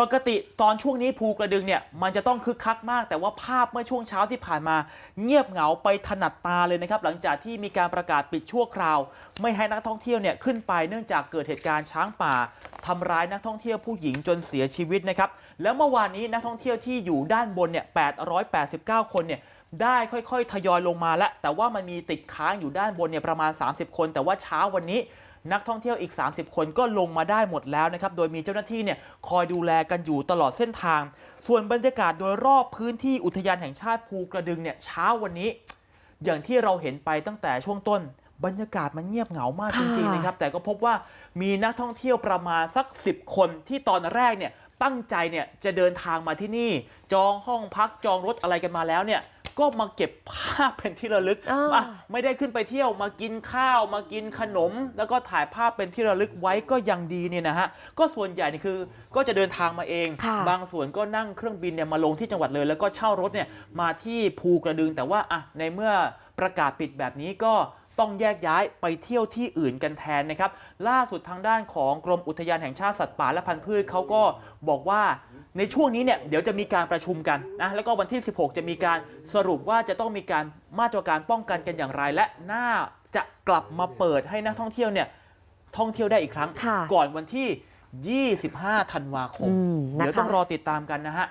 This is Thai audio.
ปกติตอนช่วงนี้ภูกระดึงเนี่ยมันจะต้องคึกคักมาก แต่ว่าภาพเมื่อช่วงเช้าที่ผ่านมา เงียบเหงาไปถนัดตาเลยนะครับหลังจากที่มีการประกาศปิดชั่วคราว ไม่ให้นักท่องเที่ยวเนี่ยขึ้นไปเนื่องจากเกิดเหตุการณ์ช้างป่าทำร้ายนักท่องเที่ยวผู้หญิงจนเสียชีวิตนะครับแล้วเมื่อวานนี้นักท่องเที่ยวที่อยู่ด้านบนเนี่ย889 คนเนี่ยได้ค่อยๆ ทยอยลงมาแล้ว แต่ว่ามันมีติดค้างอยู่ด้านบนเนี่ยประมาณ 30 คน แต่ว่าเช้าวันนี้ นักท่องเที่ยวอีก 30 คนก็ลงมาได้หมดแล้วนะครับ โดยมีเจ้าหน้าที่เนี่ยคอยดูแลกันอยู่ตลอดเส้นทาง ส่วนบรรยากาศโดยรอบพื้นที่อุทยานแห่งชาติภูกระดึงเนี่ยเช้าวันนี้ อย่างที่เราเห็นไปตั้งแต่ช่วงต้น บรรยากาศมันเงียบเหงามากจริงๆนะครับแต่ก็พบว่ามีนักท่องเที่ยวประมาณสัก 10 คนที่ตอนแรกเนี่ยตั้งใจเนี่ยจะเดินทางมาที่นี่ จองห้องพักจองรถอะไรกันมาแล้วเนี่ย ก็มาเก็บภาพเป็นที่ระลึกอ่าอะไม่ได้ขึ้นไปเที่ยวมากินข้าวมากินขนม แล้วก็ถ่ายภาพเป็นที่ระลึกไว้ก็ยังดีเนี่ยนะฮะก็ส่วนใหญ่นี่คือก็จะเดินทางมาเองค่ะบางส่วนก็นั่งเครื่องบินเนี่ยมาลงที่จังหวัดเลย แล้วก็เช่ารถเนี่ยมาที่ภูกระดึง แต่ว่าอะในเมื่อประกาศปิดแบบนี้ก็ต้องแยกย้ายไปเที่ยวที่อื่นกันแทนนะครับ ล่าสุดทางด้านของกรมอุทยานแห่งชาติสัตว์ป่าและพันธุ์พืชเขาก็บอกว่า ในช่วงนี้เนี่ยเดี๋ยวจะมีการประชุมกันนะแล้วก็วันที่ 16 จะมีการสรุปว่าจะต้องมีการมาตรการป้องกันกันอย่างไร และน่าจะกลับมาเปิดให้นักท่องเที่ยวเนี่ยท่องเที่ยวได้อีกครั้งค่ะก่อนวันที่ 25 ธันวาคมอืมนะคะเดี๋ยวต้องรอติดตามกันนะฮะ